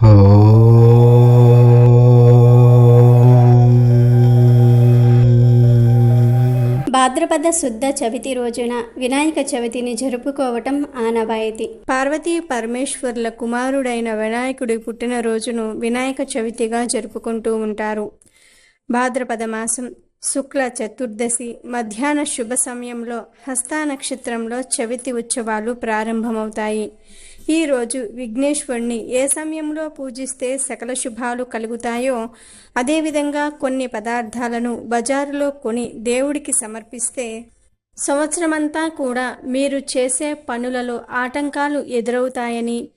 భాద్రపద శుద్ధ చవితి రోజున వినాయక చవితిని జరుపుకోవటం ఆనవాయితీ. పార్వతీ పరమేశ్వర్ల కుమారుడైన వినాయకుడి పుట్టినరోజును వినాయక చవితిగా జరుపుకుంటూ ఉంటారు. భాద్రపద మాసం శుక్ల చతుర్దశి మధ్యాహ్న శుభ సమయంలో హస్తా నక్షత్రంలో చవితి ఉత్సవాలు ప్రారంభమవుతాయి. ఈరోజు రోజు విఘ్నేశ్వరుని ఏ సమయంలో పూజిస్తే సకల శుభాలు కలుగుతాయో అదేవిధంగా కొన్ని పదార్థాలను బజారులో కొని దేవుడికి సమర్పిస్తే సంవత్సరమంతా కూడా మీరు చేసే పనులలో ఆటంకాలు ఎదురవుతాయని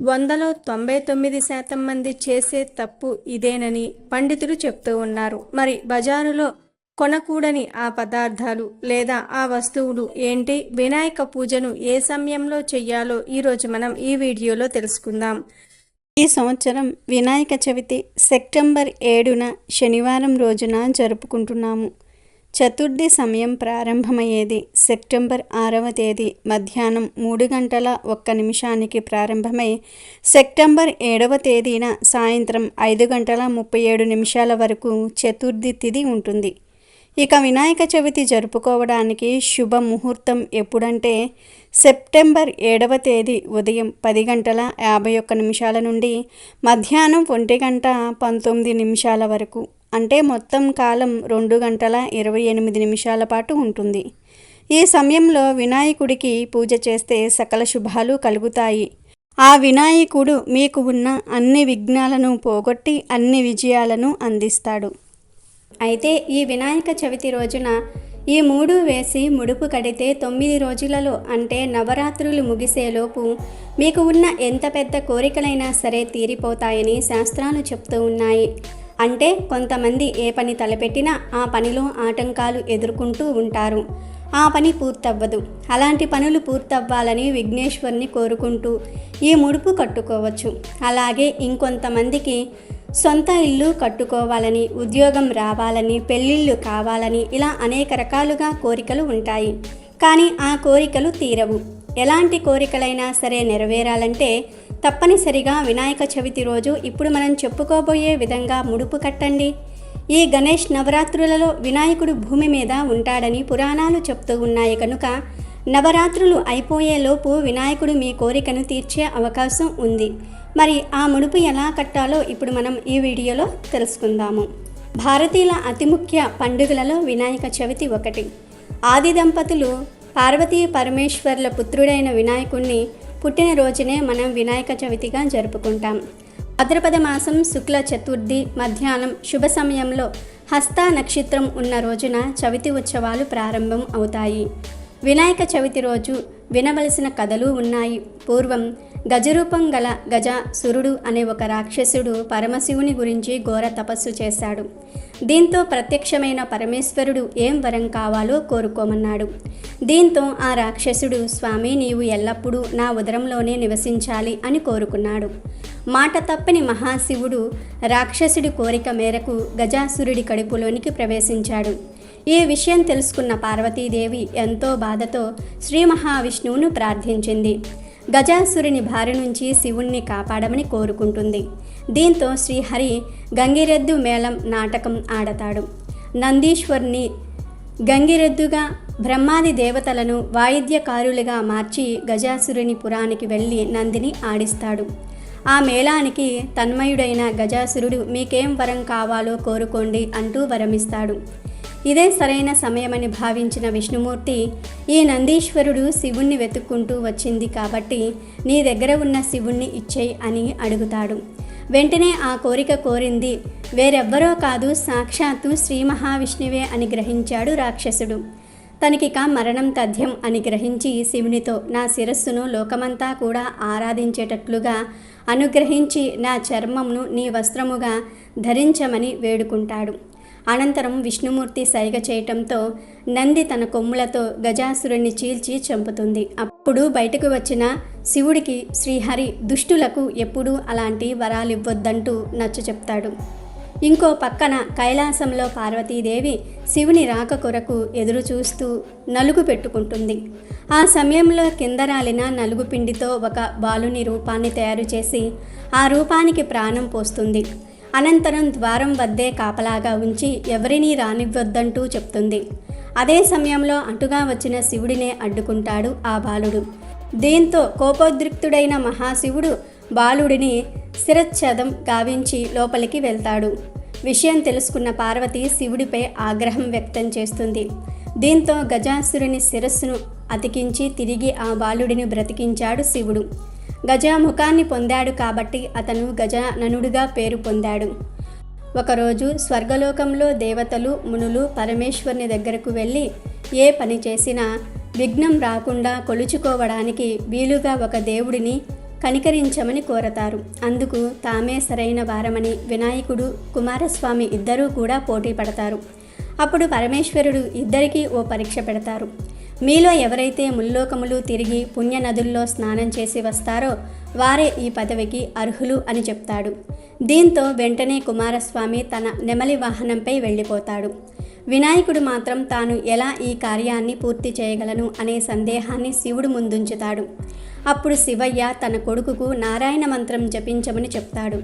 వందలో తొంభై తొమ్మిది శాతం మంది చేసే తప్పు ఇదేనని పండితులు చెప్తూ ఉన్నారు. మరి బజారులో కొనకూడని ఆ పదార్థాలు లేదా ఆ వస్తువులు ఏంటి? వినాయక పూజను ఏ సమయంలో చెయ్యాలో ఈరోజు మనం ఈ వీడియోలో తెలుసుకుందాం. ఈ సంవత్సరం వినాయక చవితి సెప్టెంబర్ ఏడున శనివారం రోజున జరుపుకుంటున్నాము. చతుర్థి సమయం ప్రారంభమయ్యేది సెప్టెంబర్ ఆరవ తేదీ మధ్యాహ్నం మూడు గంటల ఒక్క నిమిషానికి ప్రారంభమై సెప్టెంబర్ ఏడవ తేదీన సాయంత్రం ఐదు గంటల ముప్పై ఏడు నిమిషాల వరకు చతుర్థి తిథి ఉంటుంది. ఇక వినాయక చవితి జరుపుకోవడానికి శుభ ముహూర్తం ఎప్పుడంటే సెప్టెంబర్ ఏడవ తేదీ ఉదయం పది గంటల యాభై ఒక్క నిమిషాల నుండి మధ్యాహ్నం ఒంటి గంట పంతొమ్మిది నిమిషాల వరకు అంటే మొత్తం కాలం రెండు గంటల ఇరవై ఎనిమిది నిమిషాల పాటు ఉంటుంది. ఈ సమయంలో వినాయకుడికి పూజ చేస్తే సకల శుభాలు కలుగుతాయి. ఆ వినాయకుడు మీకు ఉన్న అన్ని విఘ్నాలను పోగొట్టి అన్ని విజయాలను అందిస్తాడు. అయితే ఈ వినాయక చవితి రోజున ఈ మూడు వేసి ముడుపు కడితే తొమ్మిది రోజులలో అంటే నవరాత్రులు ముగిసేలోపు మీకు ఉన్న ఎంత పెద్ద కోరికలైనా సరే తీరిపోతాయని శాస్త్రాలు చెప్తూ ఉన్నాయి. అంటే కొంతమంది ఏ పని తలపెట్టినా ఆ పనిలో ఆటంకాలు ఎదుర్కొంటూ ఉంటారు. ఆ పని పూర్తవ్వదు. అలాంటి పనులు పూర్తవ్వాలని విఘ్నేశ్వరుని కోరుకుంటూ ఈ ముడుపు కట్టుకోవచ్చు. అలాగే ఇంకొంతమందికి సొంత ఇల్లు కట్టుకోవాలని ఉద్యోగం రావాలని పెళ్ళిళ్ళు కావాలని ఇలా అనేక రకాలుగా కోరికలు ఉంటాయి. కానీ ఆ కోరికలు తీరవు. ఎలాంటి కోరికలైనా సరే నెరవేరాలంటే తప్పనిసరిగా వినాయక చవితి రోజు ఇప్పుడు మనం చెప్పుకోబోయే విధంగా ముడుపు కట్టండి. ఈ గణేష్ నవరాత్రులలో వినాయకుడు భూమి మీద ఉంటాడని పురాణాలు చెప్తూ ఉన్నాయి కనుక నవరాత్రులు అయిపోయేలోపు వినాయకుడు మీ కోరికను తీర్చే అవకాశం ఉంది. మరి ఆ ముడుపు ఎలా కట్టాలో ఇప్పుడు మనం ఈ వీడియోలో తెలుసుకుందాము. భారతీయుల అతి ముఖ్య పండుగలలో వినాయక చవితి ఒకటి. ఆది దంపతులు పార్వతీ పరమేశ్వర్ల పుత్రుడైన వినాయకుణ్ణి పుట్టినరోజునే మనం వినాయక చవితిగా జరుపుకుంటాం. భద్రపద మాసం శుక్ల చతుర్థి మధ్యాహ్నం శుభ సమయంలో హస్త నక్షత్రం ఉన్న రోజున చవితి ఉత్సవాలు ప్రారంభం అవుతాయి. వినాయక చవితి రోజు వినవలసిన కథలు ఉన్నాయి. పూర్వం గజరూపం గల గజ సురుడు అనే ఒక రాక్షసుడు పరమశివుని గురించి ఘోర తపస్సు చేశాడు. దీంతో ప్రత్యక్షమైన పరమేశ్వరుడు ఏం వరం కావాలో కోరుకోమన్నాడు. దీంతో ఆ రాక్షసుడు స్వామి నీవు ఎల్లప్పుడూ నా ఉదరంలోనే నివసించాలి అని కోరుకున్నాడు. మాట తప్పని మహాశివుడు రాక్షసుడి కోరిక మేరకు గజాసురుడి కడుపులోనికి ప్రవేశించాడు. ఈ విషయం తెలుసుకున్న పార్వతీదేవి ఎంతో బాధతో శ్రీ మహావిష్ణువును ప్రార్థించింది. గజాసురుని భారి నుంచి శివుణ్ణి కాపాడమని కోరుకుంటుంది. దీంతో శ్రీహరి గంగిరెద్దు మేళం నాటకం ఆడతాడు. నందీశ్వర్ని గంగిరెద్దుగా బ్రహ్మాది దేవతలను వాయిద్యకారులుగా మార్చి గజాసురుని పురానికి వెళ్ళి నందిని ఆడిస్తాడు. ఆ మేళానికి తన్మయుడైన గజాసురుడు మీకేం వరం కావాలో కోరుకోండి అంటూ వరమిస్తాడు. ఇదే సరైన సమయమని భావించిన విష్ణుమూర్తి ఈ నందీశ్వరుడు శివుణ్ణి వెతుక్కుంటూ వచ్చింది కాబట్టి నీ దగ్గర ఉన్న శివుణ్ణి ఇచ్చేయి అని అడుగుతాడు. వెంటనే ఆ కోరిక కోరింది. వేరెవ్వరో కాదు సాక్షాత్తు శ్రీ మహావిష్ణువే అని గ్రహించాడు రాక్షసుడు. తనకిక మరణం తథ్యం అని గ్రహించి శివునితో నా శిరస్సును లోకమంతా కూడా ఆరాధించేటట్లుగా అనుగ్రహించి నా చర్మంను నీ వస్త్రముగా ధరించమని వేడుకుంటాడు. అనంతరం విష్ణుమూర్తి సైగ చేయటంతో నంది తన కొమ్ములతో గజాసురుణ్ణి చీల్చి చంపుతుంది. అప్పుడు బయటకు వచ్చిన శివుడికి శ్రీహరి దుష్టులకు ఎప్పుడూ అలాంటి వరాలివ్వొద్దంటూ నచ్చ చెప్తాడు. ఇంకో పక్కన కైలాసంలో పార్వతీదేవి శివుని రాక కొరకు ఎదురు చూస్తూ నలుగు పెట్టుకుంటుంది. ఆ సమయంలో కింద రాలిన నలుగు పిండితో ఒక బాలుని రూపాన్ని తయారు చేసి ఆ రూపానికి ప్రాణం పోస్తుంది. అనంతరం ద్వారం వద్దే కాపలాగా ఉంచి ఎవరినీ రానివ్వద్దంటూ చెప్తుంది. అదే సమయంలో అటుగా వచ్చిన శివుడినే అడ్డుకుంటాడు ఆ బాలుడు. దీంతో కోపోద్రిక్తుడైన మహాశివుడు బాలుడిని శిరచ్ఛేదం గావించి లోపలికి వెళ్తాడు. విషయం తెలుసుకున్న పార్వతి శివుడిపై ఆగ్రహం వ్యక్తం చేస్తుంది. దీంతో గజాసురుని శిరస్సును అతికించి తిరిగి ఆ బాలుడిని బ్రతికించాడు శివుడు. గజ ముఖాన్ని పొందాడు కాబట్టి అతను గజాననుడుగా పేరు పొందాడు. ఒకరోజు స్వర్గలోకంలో దేవతలు మునులు పరమేశ్వరుని దగ్గరకు వెళ్ళి ఏ పని చేసినా విఘ్నం రాకుండా కొలుచుకోవడానికి వీలుగా ఒక దేవుడిని కనికరించమని కోరతారు. అందుకు తామే సరైన వారమని వినాయకుడు కుమారస్వామి ఇద్దరూ కూడా పోటీ పడతారు. అప్పుడు పరమేశ్వరుడు ఇద్దరికీ ఓ పరీక్ష పెడతారు. మీలో ఎవరైతే ముల్లోకములు తిరిగి పుణ్యనదుల్లో స్నానం చేసి వస్తారో వారే ఈ పదవికి అర్హులు అని చెప్తాడు. దీంతో వెంటనే కుమారస్వామి తన నెమలి వాహనంపై వెళ్ళిపోతాడు. వినాయకుడు మాత్రం తాను ఎలా ఈ కార్యాన్ని పూర్తి చేయగలను అనే సందేహాన్ని శివుడు ముందుంచుతాడు. అప్పుడు శివయ్య తన కొడుకుకు నారాయణ మంత్రం జపించమని చెప్తాడు.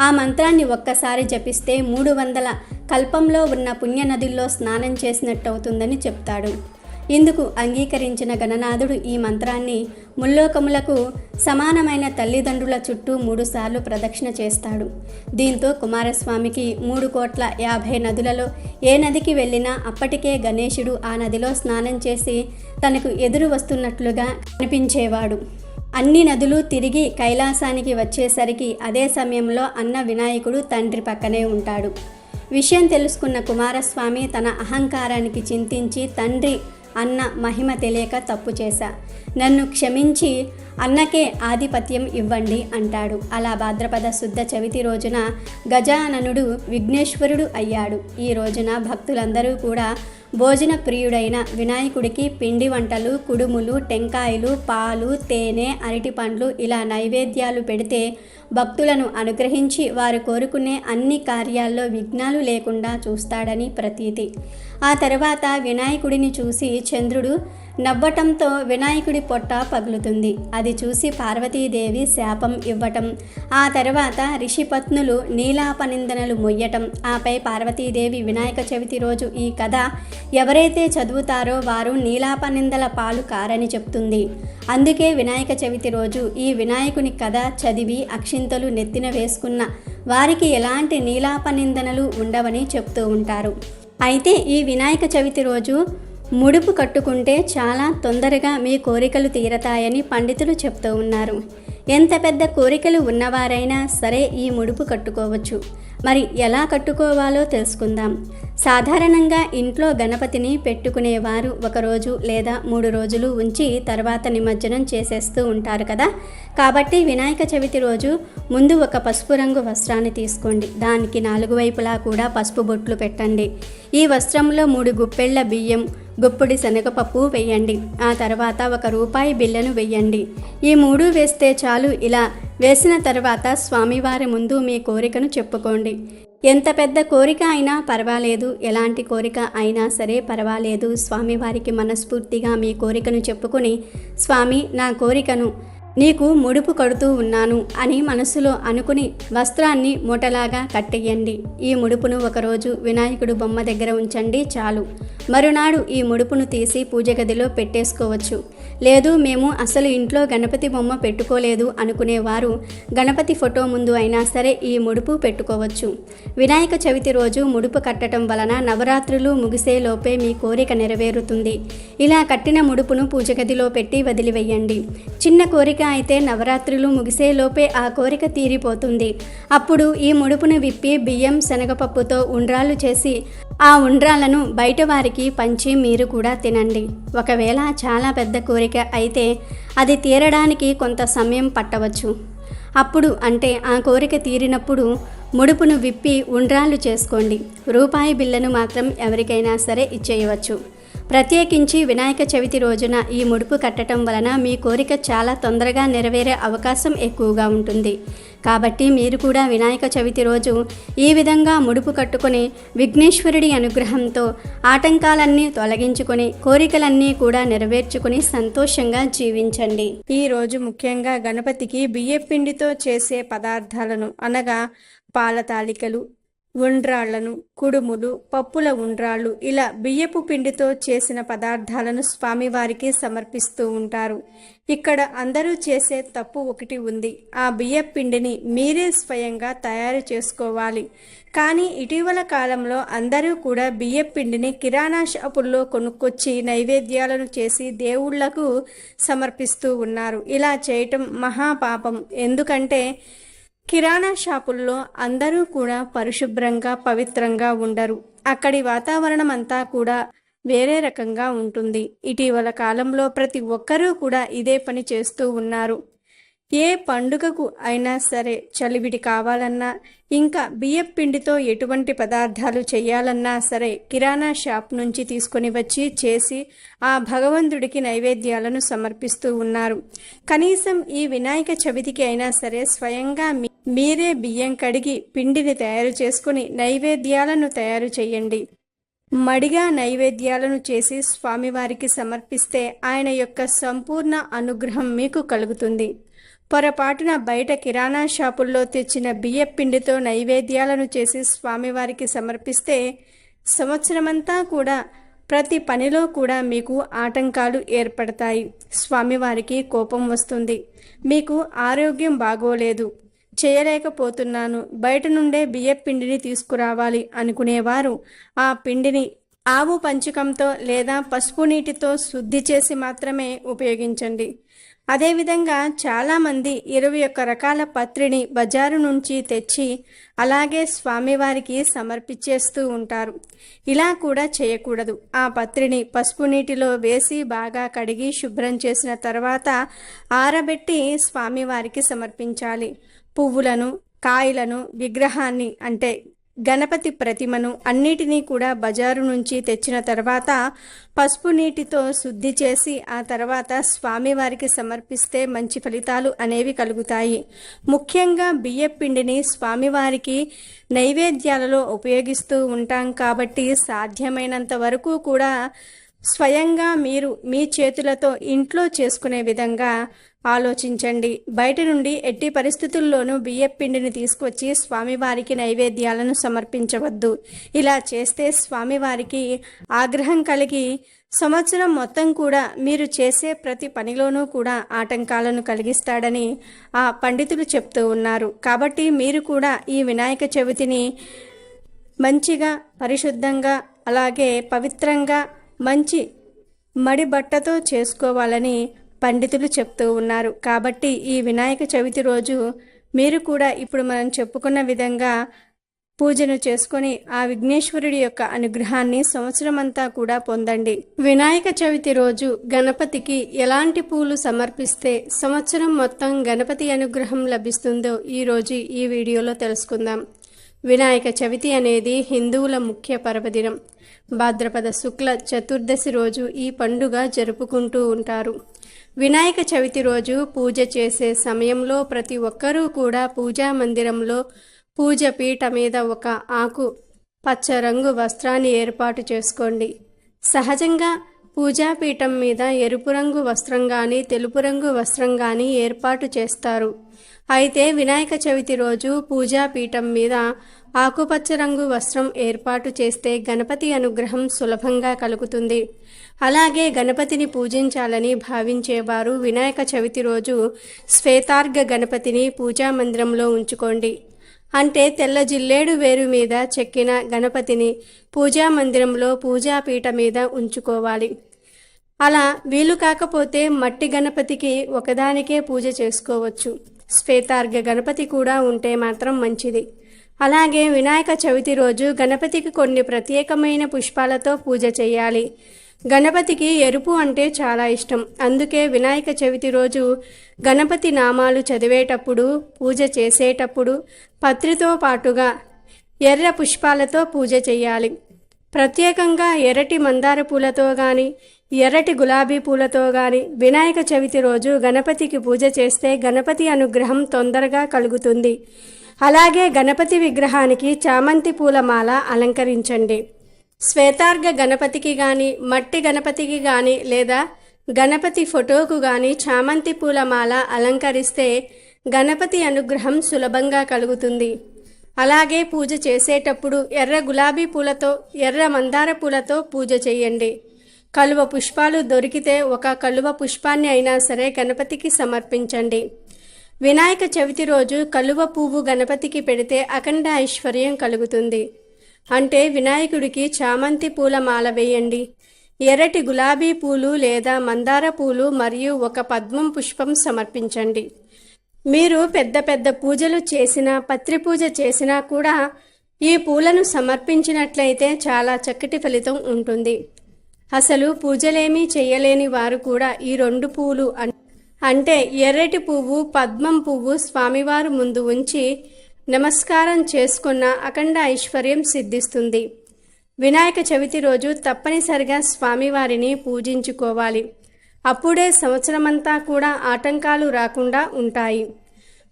ఆ మంత్రాన్ని ఒక్కసారి జపిస్తే మూడు వందల కల్పంలో ఉన్న పుణ్యనదుల్లో స్నానం చేసినట్టు అవుతుందని చెప్తాడు. ఇందుకు అంగీకరించిన గణనాథుడు ఈ మంత్రాన్ని ముల్లోకములకు సమానమైన తల్లిదండ్రుల చుట్టూ మూడుసార్లు ప్రదక్షిణ చేస్తాడు. దీంతో కుమారస్వామికి మూడు కోట్ల యాభై నదులలో ఏ నదికి వెళ్ళినా అప్పటికే గణేశుడు ఆ నదిలో స్నానం చేసి తనకు ఎదురు వస్తున్నట్లుగా కనిపించేవాడు అన్ని నదులు తిరిగి కైలాసానికి వచ్చేసరికి అదే సమయంలో అన్న వినాయకుడు తండ్రి పక్కనే ఉంటాడు. విషయం తెలుసుకున్న కుమారస్వామి తన అహంకారానికి చింతించి తండ్రి అన్న మహిమ తెలియక తప్పు చేశా. నన్ను క్షమించి అన్నకే ఆధిపత్యం ఇవ్వండి అంటాడు. అలా భాద్రపద శుద్ధ చవితి రోజున గజాననుడు విఘ్నేశ్వరుడు అయ్యాడు. ఈ రోజున భక్తులందరూ కూడా భోజన ప్రియుడైన వినాయకుడికి పిండి వంటలు కుడుములు టెంకాయలు పాలు తేనె అరటి పండ్లు ఇలా నైవేద్యాలు పెడితే భక్తులను అనుగ్రహించి వారు కోరుకునే అన్ని కార్యాల్లో విఘ్నాలు లేకుండా చూస్తాడని ప్రతీతి. ఆ తర్వాత వినాయకుడిని చూసి చంద్రుడు నవ్వటంతో వినాయకుడి పొట్ట పగులుతుంది. అది చూసి పార్వతీదేవి శాపం ఇవ్వటం. ఆ తర్వాత ఋషిపత్నులు నీలాపనిందనలు మొయ్యటం. ఆపై పార్వతీదేవి వినాయక చవితి రోజు ఈ కథ ఎవరైతే చదువుతారో వారు నీలాపనిందల పాలు కారని చెప్తుంది. అందుకే వినాయక చవితి రోజు ఈ వినాయకుని కథ చదివి అక్షింతలు నెత్తిన వేసుకున్న వారికి ఎలాంటి నీలాపనిందనలు ఉండవని చెప్తూ ఉంటారు. అయితే ఈ వినాయక చవితి రోజు ముడుపు కట్టుకుంటే చాలా తొందరగా మీ కోరికలు తీరతాయని పండితులు చెప్తూ ఉన్నారు. ఎంత పెద్ద కోరికలు ఉన్నవారైనా సరే ఈ ముడుపు కట్టుకోవచ్చు. మరి ఎలా కట్టుకోవాలో తెలుసుకుందాం. సాధారణంగా ఇంట్లో గణపతిని పెట్టుకునేవారు ఒకరోజు లేదా మూడు రోజులు ఉంచి తర్వాత నిమజ్జనం చేసేస్తూ ఉంటారు కదా. కాబట్టి వినాయక చవితి రోజు ముందు ఒక పసుపు రంగు వస్త్రాన్ని తీసుకోండి. దానికి నాలుగు వైపులా కూడా పసుపు బొట్లు పెట్టండి. ఈ వస్త్రంలో మూడు గుప్పెళ్ళ బియ్యం గుప్పుడి శనగపప్పు వేయండి. ఆ తర్వాత ఒక రూపాయి బిల్లను వేయండి. ఈ మూడు వేస్తే చాలు. ఇలా వేసిన తర్వాత స్వామివారి ముందు మీ కోరికను చెప్పుకోండి. ఎంత పెద్ద కోరిక అయినా పర్వాలేదు. ఎలాంటి కోరిక అయినా సరే పర్వాలేదు. స్వామివారికి మనస్ఫూర్తిగా మీ కోరికను చెప్పుకుని స్వామి నా కోరికను నీకు ముడుపు కడుతూ ఉన్నాను అని మనసులో అనుకుని వస్త్రాన్ని మూటలాగా కట్టేయండి ఈ ముడుపును ఒకరోజు వినాయకుడు బొమ్మ దగ్గర ఉంచండి చాలు. మరునాడు ఈ ముడుపును తీసి పూజ గదిలో పెట్టేసుకోవచ్చు. లేదు మేము అసలు ఇంట్లో గణపతి బొమ్మ పెట్టుకోలేదు అనుకునేవారు గణపతి ఫోటో ముందు అయినా సరే ఈ ముడుపు పెట్టుకోవచ్చు. వినాయక చవితి రోజు ముడుపు కట్టడం వలన నవరాత్రులు ముగిసేలోపే మీ కోరిక నెరవేరుతుంది. ఇలా కట్టిన ముడుపును పూజ గదిలో పెట్టి వదిలివేయండి. చిన్న కోరిక అయితే నవరాత్రులు ముగిసేలోపే ఆ కోరిక తీరిపోతుంది. అప్పుడు ఈ ముడుపును విప్పి బియ్యం శనగపప్పుతో ఉండ్రాలు చేసి ఆ ఉండ్రాలను బయట వారికి పంచి మీరు కూడా తినండి. ఒకవేళ చాలా పెద్ద కోరిక అయితే అది తీరడానికి కొంత సమయం పట్టవచ్చు. అప్పుడు అంటే ఆ కోరిక తీరినప్పుడు ముడుపును విప్పి ఉండ్రాలు చేసుకోండి. రూపాయి బిల్లను మాత్రం ఎవరికైనా సరే ఇచ్చేయవచ్చు. ప్రత్యేకించి వినాయక చవితి రోజున ఈ ముడుపు కట్టడం వలన మీ కోరిక చాలా తొందరగా నెరవేరే అవకాశం ఎక్కువగా ఉంటుంది. కాబట్టి మీరు కూడా వినాయక చవితి రోజు ఈ విధంగా ముడుపు కట్టుకొని విఘ్నేశ్వరుడి అనుగ్రహంతో ఆటంకాలన్నీ తొలగించుకొని కోరికలన్నీ కూడా నెరవేర్చుకుని సంతోషంగా జీవించండి. ఈ రోజు ముఖ్యంగా గణపతికి బియ్యపిండితో చేసే పదార్థాలను అనగా పాల తాలికలు ఉండ్రాళ్ళను కుడుములు పప్పుల ఉండ్రాళ్ళు ఇలా బియ్యపు పిండితో చేసిన పదార్థాలను స్వామివారికి సమర్పిస్తూ ఉంటారు. ఇక్కడ అందరూ చేసే తప్పు ఒకటి ఉంది. ఆ బియ్య పిండిని మీరే స్వయంగా తయారు చేసుకోవాలి. కానీ ఇటీవల కాలంలో అందరూ కూడా బియ్య పిండిని కిరాణా షాపుల్లో కొనుక్కొచ్చి నైవేద్యాలను చేసి దేవుళ్ళకు సమర్పిస్తూ ఉన్నారు. ఇలా చేయటం మహాపాపం ఎందుకంటే కిరాణా షాపుల్లో అందరూ కూడా పరిశుభ్రంగా పవిత్రంగా ఉండరు. అక్కడి వాతావరణం అంతా కూడా వేరే రకంగా ఉంటుంది. ఇటీవల కాలంలో ప్రతి ఒక్కరూ కూడా ఇదే పని చేస్తూ ఉన్నారు. ఏ పండుగకు అయినా సరే చలివిడి కావాలన్నా ఇంకా బియ్యం పిండితో ఎటువంటి పదార్థాలు చేయాలన్నా సరే కిరాణా షాప్ నుంచి తీసుకొని వచ్చి చేసి ఆ భగవంతుడికి నైవేద్యాలను సమర్పిస్తూ ఉన్నారు. కనీసం ఈ వినాయక చవితికి అయినా సరే స్వయంగా మీ- మీరే బియ్యం కడిగి పిండిని తయారు చేసుకుని నైవేద్యాలను తయారు చేయండి. మడిగా నైవేద్యాలను చేసి స్వామివారికి సమర్పిస్తే ఆయన యొక్క సంపూర్ణ అనుగ్రహం మీకు కలుగుతుంది. పొరపాటున బయట కిరాణా షాపుల్లో తెచ్చిన బియ్యపిండితో నైవేద్యాలను చేసి స్వామివారికి సమర్పిస్తే సంవత్సరమంతా కూడా ప్రతి పనిలో కూడా మీకు ఆటంకాలు ఏర్పడతాయి. స్వామివారికి కోపం వస్తుంది. మీకు ఆరోగ్యం బాగోలేదు. చేయలేకపోతున్నాను. బయట నుండే బియ్యపిండిని తీసుకురావాలి అనుకునేవారు. ఆ పిండిని ఆవు పంచకంతో లేదా పసుపు నీటితో శుద్ధి చేసి మాత్రమే ఉపయోగించండి. అదేవిధంగా చాలామంది ఇరవై ఒక్క రకాల పత్రిని బజారు నుంచి తెచ్చి అలాగే స్వామివారికి సమర్పించేస్తూ ఉంటారు. ఇలా కూడా చేయకూడదు. ఆ పత్రిని పసుపు నీటిలో వేసి బాగా కడిగి శుభ్రం చేసిన తర్వాత ఆరబెట్టి స్వామివారికి సమర్పించాలి. పువ్వులను కాయలను విగ్రహాన్ని అంటే గణపతి ప్రతిమను అన్నిటినీ కూడా బజారు నుంచి తెచ్చిన తర్వాత పసుపు నీటితో శుద్ధి చేసి ఆ తర్వాత స్వామివారికి సమర్పిస్తే మంచి ఫలితాలు అనేవి కలుగుతాయి. ముఖ్యంగా బియ్యపిండిని స్వామివారికి నైవేద్యాలలో ఉపయోగిస్తూ ఉంటాం కాబట్టి సాధ్యమైనంత వరకు కూడా స్వయంగా మీరు మీ చేతులతో ఇంట్లో చేసుకునే విధంగా ఆలోచించండి. బయట నుండి ఎట్టి పరిస్థితుల్లోనూ బియ్యం పిండిని తీసుకొచ్చి స్వామివారికి నైవేద్యాలను సమర్పించవద్దు. ఇలా చేస్తే స్వామివారికి ఆగ్రహం కలిగి సంవత్సరం మొత్తం కూడా మీరు చేసే ప్రతి పనిలోనూ కూడా ఆటంకాలను కలిగిస్తాడని ఆ పండితులు చెప్తూ ఉన్నారు. కాబట్టి మీరు కూడా ఈ వినాయక చవితిని మంచిగా పరిశుద్ధంగా అలాగే పవిత్రంగా మంచి మడి బట్టతో చేసుకోవాలని పండితులు చెప్తూ ఉన్నారు. కాబట్టి ఈ వినాయక చవితి రోజు మీరు కూడా ఇప్పుడు మనం చెప్పుకున్న విధంగా పూజను చేసుకొని ఆ విఘ్నేశ్వరుడి యొక్క అనుగ్రహాన్ని సంవత్సరమంతా కూడా పొందండి. వినాయక చవితి రోజు గణపతికి ఎలాంటి పూలు సమర్పిస్తే సంవత్సరం మొత్తం గణపతి అనుగ్రహం లభిస్తుందో ఈ రోజు ఈ వీడియోలో తెలుసుకుందాం. వినాయక చవితి అనేది హిందువుల ముఖ్య పర్వదినం. భాద్రపద శుక్ల చతుర్దశి రోజు ఈ పండుగ జరుపుకుంటూ ఉంటారు. వినాయక చవితి రోజు పూజ చేసే సమయంలో ప్రతి ఒక్కరూ కూడా పూజా మందిరంలో పూజ పీట మీద ఒక ఆకు పచ్చ రంగు వస్త్రాన్ని ఏర్పాటు చేసుకోండి. సహజంగా పూజాపీఠం మీద ఎరుపు రంగు వస్త్రం కానీ తెలుపు రంగు వస్త్రం కానీ ఏర్పాటు చేస్తారు. అయితే వినాయక చవితి రోజు పూజాపీఠం మీద ఆకుపచ్చ రంగు వస్త్రం ఏర్పాటు చేస్తే గణపతి అనుగ్రహం సులభంగా కలుగుతుంది. అలాగే గణపతిని పూజించాలని భావించేవారు వినాయక చవితి రోజు శ్వేతార్ఘ గణపతిని పూజా మందిరంలో ఉంచుకోండి. అంటే తెల్ల జిల్లేడు వేరు మీద చెక్కిన గణపతిని పూజా మందిరంలో పూజాపీఠ మీద ఉంచుకోవాలి. అలా వీలు కాకపోతే మట్టి గణపతికి ఒకదానికే పూజ చేసుకోవచ్చు. శ్వేతార్ఘ గణపతి కూడా ఉంటే మాత్రం మంచిది. అలాగే వినాయక చవితి రోజు గణపతికి కొన్ని ప్రత్యేకమైన పుష్పాలతో పూజ చేయాలి. గణపతికి ఎరుపు అంటే చాలా ఇష్టం. అందుకే వినాయక చవితి రోజు గణపతి నామాలు చదివేటప్పుడు పూజ చేసేటప్పుడు పత్రితో పాటుగా ఎర్ర పుష్పాలతో పూజ చేయాలి. ప్రత్యేకంగా ఎర్రటి మందార పూలతో కానీ ఎర్రటి గులాబీ పూలతో గాని వినాయక చవితి రోజు గణపతికి పూజ చేస్తే గణపతి అనుగ్రహం తొందరగా కలుగుతుంది. అలాగే గణపతి విగ్రహానికి చామంతి పూల మాల అలంకరించండి. శ్వేతార్ఘ గణపతికి గాని మట్టి గణపతికి గాని లేదా గణపతి ఫోటోకు గాని చామంతి పూల మాల అలంకరిస్తే గణపతి అనుగ్రహం సులభంగా కలుగుతుంది. అలాగే పూజ చేసేటప్పుడు ఎర్ర గులాబీ పూలతో ఎర్ర మందార పూలతో పూజ చేయండి. కలువ పుష్పాలు దొరికితే ఒక కలువ పుష్పాన్ని అయినా సరే గణపతికి సమర్పించండి. వినాయక చవితి రోజు కలువ పువ్వు గణపతికి పెడితే అఖండ ఐశ్వర్యం కలుగుతుంది. అంటే వినాయకుడికి చామంతి పూల మాల వేయండి. ఎర్రటి గులాబీ పూలు లేదా మందార పూలు మరియు ఒక పద్మం పుష్పం సమర్పించండి. మీరు పెద్ద పెద్ద పూజలు చేసినా పత్రి పూజ చేసినా కూడా ఈ పూలను సమర్పించినట్లయితే చాలా చక్కటి ఫలితం ఉంటుంది. అసలు పూజలేమీ చేయలేని వారు కూడా ఈ రెండు పూలు అంటే ఎర్రటి పువ్వు పద్మం పువ్వు స్వామివారు ముందు ఉంచి నమస్కారం చేసుకున్న అఖండ ఐశ్వర్యం సిద్ధిస్తుంది. వినాయక చవితి రోజు తప్పనిసరిగా స్వామివారిని పూజించుకోవాలి. అప్పుడే సంవత్సరమంతా కూడా ఆటంకాలు రాకుండా ఉంటాయి.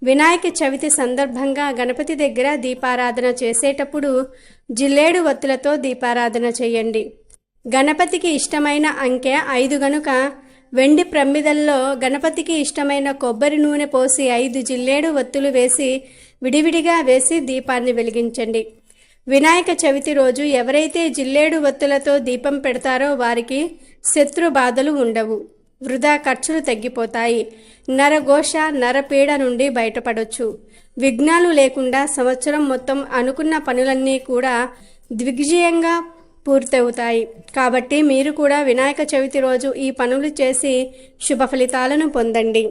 వినాయక చవితి సందర్భంగా గణపతి దగ్గర దీపారాధన చేసేటప్పుడు జిల్లేడు వత్తులతో దీపారాధన చేయండి. గణపతికి ఇష్టమైన అంకె ఐదు గనుక వెండి ప్రమ్మిదల్లో గణపతికి ఇష్టమైన కొబ్బరి నూనె పోసి ఐదు జిల్లేడు వత్తులు వేసి విడివిడిగా వేసి దీపాన్ని వెలిగించండి. వినాయక చవితి రోజు ఎవరైతే జిల్లేడు ఒత్తులతో దీపం పెడతారో వారికి శత్రు బాధలు ఉండవు. వృధా ఖర్చులు తగ్గిపోతాయి. నరఘోష నరపీడ నుండి బయటపడొచ్చు. విఘ్నాలు లేకుండా సంవత్సరం మొత్తం అనుకున్న పనులన్నీ కూడా దిగ్విజయంగా పూర్తవుతాయి. కాబట్టి మీరు కూడా వినాయక చవితి రోజు ఈ పనులు చేసి శుభ ఫలితాలను పొందండి